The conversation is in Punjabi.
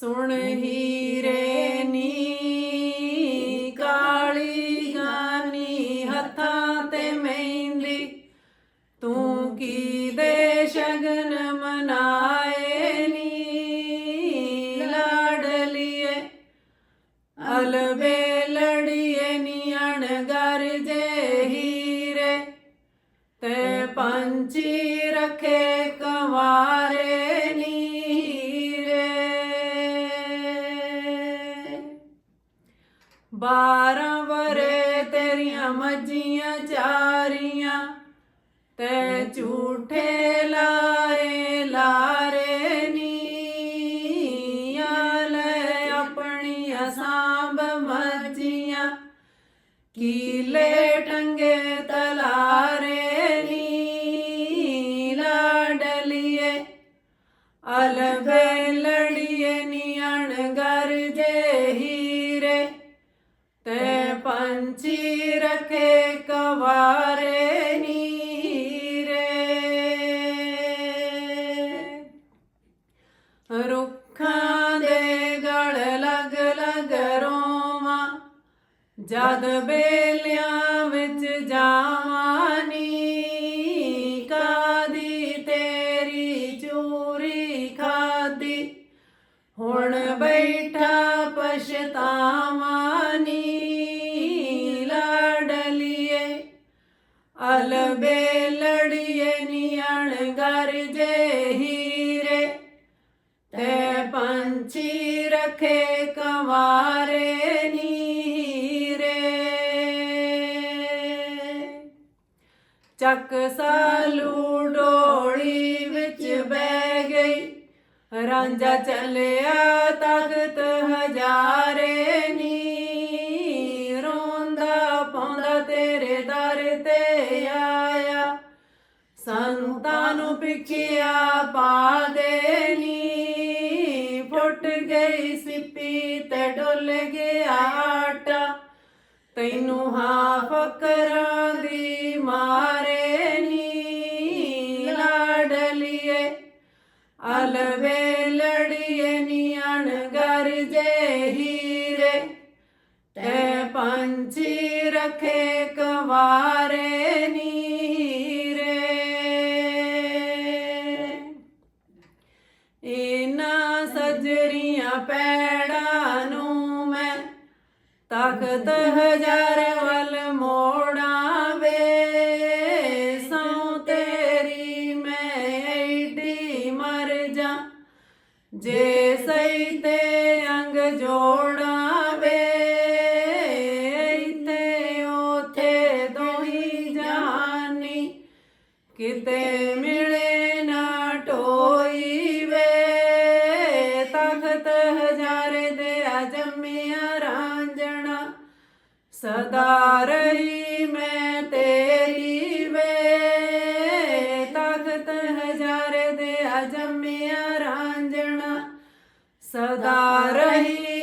ਸੁਣ ਹੀਰੇ ਨੀ, ਕਾਲੀ ਗਾਨੀ ਹੱਥਾਂ ਤੇ ਮਹਿੰਦੀ। ਤੂੰ ਕੀ ਦੇ ਸ਼ਗਨ ਮਨਾਏ ਨੀ? ਲਾਡਲੀਏ ਅਲਵੇ ਲੜੀਏ ਨੀ ਅਣਗਰ ਜੇ ਹੀਰੇ। ਤੇ ਪੰਛੀ ਰਖੇ ਕਵਾ ਬਾਰਾਂ ਵਰੇ ਤੇਰੀਆਂ ਮੱਝੀਆਂ, ਚਾਰੀਆਂ ਤੇ ਝੂਠੇ ਲਾਏ ਲਾਰੇ ਨੀ ਆਲੇ ਆਪਣੀਆਂ ਸਾਂਭ ਮੱਝੀਆਂ। ਕੀਲੇ ਟੰਗੇ ਤਲਾਰੇ ਨੀ ਲਾਡਲੀਏ ਅਲਬੇ ਲੜੀਏ ਨੀ ਅਣਗਰ ਜੇ ਤੇ ਪੰਛੀ ਰਖੇ ਕਵਾਰੇ ਨੀਰੇ ਰੁੱਖਾਂ ਦੇ ਗਲ ਲਗ ਲਗ ਰੋਵਾਂ ਜਦ ਬੇਲਿਆਂ ਵਿੱਚ ਜਾਵਾਨੀ ਕਾਦੀ ਤੇਰੀ ਚੂਰੀ ਖਾਦੀ ਹੁਣ ਬੈਠਾ ਪਛਤਾਵਾਂ ਚੱਕ ਸਾਲੂ ਡੋਲੀ ਵਿੱਚ ਬਹਿ ਗਈ। ਰਾਂਝਾ ਚੱਲਿਆ ਤਖਤ ਹਜ਼ਾਰੇ ਨੀ। ਰੋਂਦਾ ਪਾਉਂਦਾ ਤੇਰੇ ਦਰ ਤੇ ਆਇਆ। ਸਾਨੂੰ ਤਾਨੂੰ ਪਿੱਛਿਆ ਪਾ ਦੇ ਨੀ। ਫੁੱਟ ਗਈ ਸਿੱਪੀ ਤੇ ਡੁੱਲ ਗਿਆ ਆਟਾ। ਤੈਨੂੰ ਹਾਂ ਫਕਰਾਂ ਦੀ ਮਾਰੇ ਜੇ ਹੀਰੇ ਤੇ ਪੰਛੀ ਰਖੇ ਕਵਾਰੇ ਨੀਰੇ। ਇਨਾ ਸਜਰੀਆਂ ਪੈੜਾਂ ਨੂੰ ਮੈਂ ਤਖਤ ਹਜ਼ਾਰ ਵੱਲ ਮੋੜਾਂ ਜੇ ਸਹੀ ਤੇ ਅੰਗ ਜੋੜਾਂ ਵੇ ਇੱਥੇ ਉਥੇ ਦੋਹੀ ਜਾਨੀ। ਕਿਤੇ ਮਿਲੇ ਨਾ ਟੋਈ ਵੇ ਤਖਤ ਹਜ਼ਾਰੇ ਦੇ ਅਜਮਿਆ ਰਾਂਝਣਾ। ਸਦਾ ਰਹੀ ਮੈਂ ਤੇਰੀ ਵੇ ਤਖਤ ਹਜ਼ਾਰੇ ਦੇ ਅਜਮਿਆ सदा रही